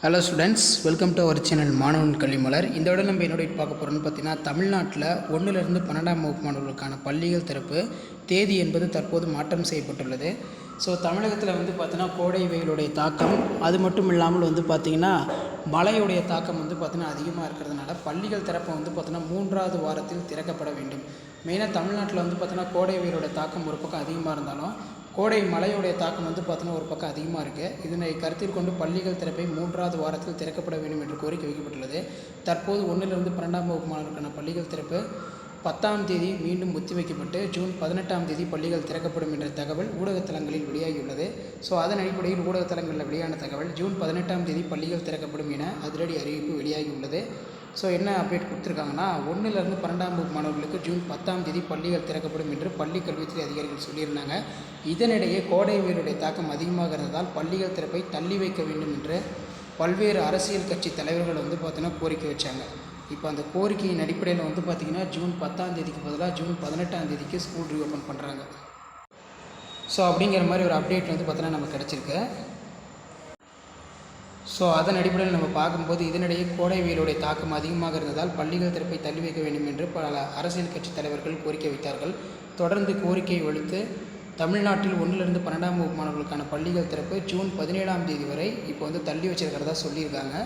Hello students welcome to our channel மாணவன் கல்விமலர் இந்த விட நம்ம என்னுடைய பார்க்க போகிறோம்னு பார்த்தீங்கன்னா தமிழ்நாட்டில் ஒன்றிலிருந்து பன்னெண்டாம் வகுப்பு மாணவர்களுக்கான பள்ளிகள் திறப்பு தேதி என்பது தற்போது மாற்றம் செய்யப்பட்டுள்ளது. ஸோ தமிழகத்தில் வந்து பார்த்தீங்கன்னா கோடை வெயிலுடைய தாக்கம் அது மட்டும் இல்லாமல் வந்து பார்த்திங்கன்னா மழையுடைய தாக்கம் வந்து பார்த்திங்கன்னா அதிகமாக இருக்கிறதுனால பள்ளிகள் திறப்பு வந்து பார்த்திங்கன்னா மூன்றாவது வாரத்தில் திறக்கப்பட வேண்டும். மெயினாக தமிழ்நாட்டில் வந்து பார்த்திங்கன்னா கோடை வெயிலோட தாக்கம் ஒரு பக்கம் அதிகமாக இருந்தாலும் கோடை மழையுடைய தாக்கம் வந்து பார்த்தீங்கன்னா ஒரு பக்கம் அதிகமாக இருக்குது இதனை கருத்தில் கொண்டு பள்ளிகள் திறப்பை மூன்றாவது வாரத்தில் திறக்கப்பட வேண்டும் என்று கோரிக்கை வைக்கப்பட்டுள்ளது. தற்போது ஒன்றிலிருந்து பன்னெண்டாம் வகுப்பு மாணவர்களுக்கான பள்ளிகள் திறப்பு பத்தாம் தேதி மீண்டும் ஒத்திவைக்கப்பட்டு ஜூன் பதினெட்டாம் தேதி பள்ளிகள் திறக்கப்படும் என்ற தகவல் ஊடகத்தலங்களில் வெளியாகியுள்ளது. ஸோ அதன் அடிப்படையில் ஊடகத்தலங்களில் வெளியான தகவல் ஜூன் பதினெட்டாம் தேதி பள்ளிகள் திறக்கப்படும் என அதிரடி அறிவிப்பு வெளியாகியுள்ளது. ஸோ என்ன அப்டேட் கொடுத்துருக்காங்கன்னா ஒன்றுலேருந்து பன்னெண்டாம் வகுப்பு மாணவர்களுக்கு ஜூன் பத்தாம் தேதி பள்ளிகள் திறக்கப்படும் என்று பள்ளி கல்வித்துறை அதிகாரிகள் சொல்லியிருந்தாங்க. இதனிடையே கோடை வெயிலுடைய தாக்கம் அதிகமாக இருந்ததால் பள்ளிகள் திறப்பை தள்ளி வைக்க வேண்டும் என்று பல்வேறு அரசியல் கட்சி தலைவர்கள் வந்து பார்த்தீங்கன்னா கோரிக்கை வச்சாங்க. இப்போ அந்த கோரிக்கையின் அடிப்படையில் வந்து பார்த்திங்கன்னா ஜூன் பத்தாம் தேதிக்கு பதிலாக ஜூன் பதினெட்டாம் தேதிக்கு ஸ்கூல் ரீஓப்பன் பண்ணுறாங்க ஸோ அப்படிங்கிற மாதிரி ஒரு அப்டேட் வந்து பார்த்தீங்கன்னா நமக்கு கிடச்சிருக்கு. ஸோ அதன் அடிப்படையில் நம்ம பார்க்கும்போது இதனிடையே கோடை வெயிலுடைய தாக்கம் அதிகமாக இருந்ததால் பள்ளிகள் திறப்பை தள்ளி வைக்க வேண்டும் என்று பல அரசியல் கட்சி தலைவர்கள் கோரிக்கை வைத்தார்கள். தொடர்ந்து கோரிக்கையை வலுத்து தமிழ்நாட்டில் ஒன்றிலிருந்து பன்னெண்டாம் வகுப்பு மாணவர்களுக்கான பள்ளிகள் திறப்பு ஜூன் பதினேழாம் தேதி வரை இப்போ வந்து தள்ளி வச்சிருக்கிறதா சொல்லியிருக்காங்க.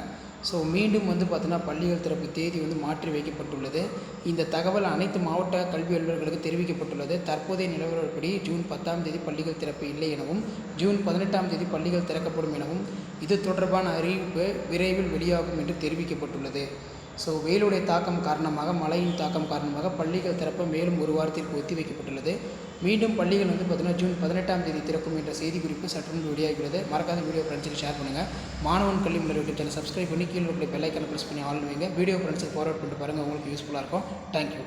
ஸோ மீண்டும் வந்து பார்த்தீங்கன்னா பள்ளிகள் திறப்பு தேதி வந்து மாற்றி வைக்கப்பட்டுள்ளது. இந்த தகவல் அனைத்து மாவட்ட கல்வி அலுவலர்களுக்கு தெரிவிக்கப்பட்டுள்ளது. தற்போதைய நிலவரப்படி ஜூன் பத்தாம் தேதி பள்ளிகள் திறப்பு இல்லை எனவும் ஜூன் பதினெட்டாம் தேதி பள்ளிகள் திறக்கப்படும் எனவும் இது தொடர்பான அறிவிப்பு விரைவில் வெளியாகும் என்று தெரிவிக்கப்பட்டுள்ளது. ஸோ வெயிலுடைய தாக்கம் காரணமாக மழையின் தாக்கம் காரணமாக பள்ளிகள் திறப்பு மேலும் ஒரு வாரத்திற்கு ஒத்தி வைக்கப்பட்டுள்ளது. மீண்டும் பள்ளிகள் வந்து பார்த்தீங்கன்னா ஜூன் பதினெட்டாம் தேதி திறக்கும் என்ற செய்தி குறிப்பு சற்று முன்பு வெளியாகிறது மறக்காத வீடியோ ஃப்ரெண்ட்ஸுக்கு ஷேர் பண்ணுங்கள் மாணவன் கல்வி முறை யூடியூப் சேனல் சப்ஸ்கிரைப் பண்ணி கீழே உள்ள பெல்லைக்கனை ப்ரெஸ் பண்ணி ஆள் வைங்க. வீடியோ ஃப்ரெண்ட்ஸுக்கு ஃபார்வர்ட் பண்ணிட்டு பாருங்கள் உங்களுக்கு யூஸ்ஃபுல்லாக இருக்கும். தேங்க்யூ